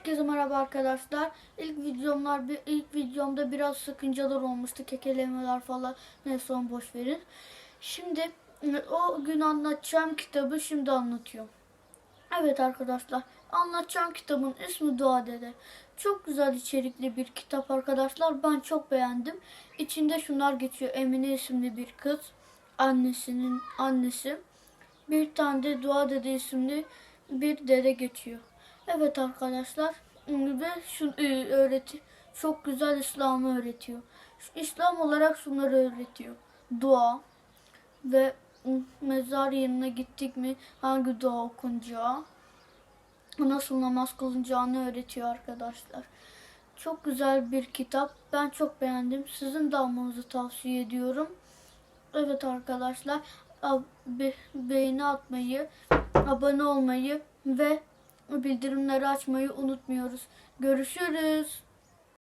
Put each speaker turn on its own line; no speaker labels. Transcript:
Herkese merhaba arkadaşlar. İlk videomlar ilk videomda biraz sıkıncalar olmuştu. Kekelemeler falan. Neyse onu boş verin. Şimdi o gün anlatacağım kitabı şimdi anlatıyorum. Evet arkadaşlar. Anlatacağım kitabın ismi Dua Dede. Çok güzel içerikli bir kitap arkadaşlar. Ben çok beğendim. İçinde şunlar geçiyor. Emine isimli bir kız. Annesinin annesi. Bir tane de Dua Dede isimli bir dede geçiyor. Evet arkadaşlar ve şu e, öğreti çok güzel İslam'ı öğretiyor. İslam olarak şunları öğretiyor. Dua ve mezar yerine gittik mi hangi dua okunacağı, nasıl namaz kılınacağını öğretiyor arkadaşlar. Çok güzel bir kitap. Ben çok beğendim. Sizin de almanızı tavsiye ediyorum. Evet arkadaşlar beğeni atmayı, abone olmayı ve bildirimleri açmayı unutmuyoruz. Görüşürüz.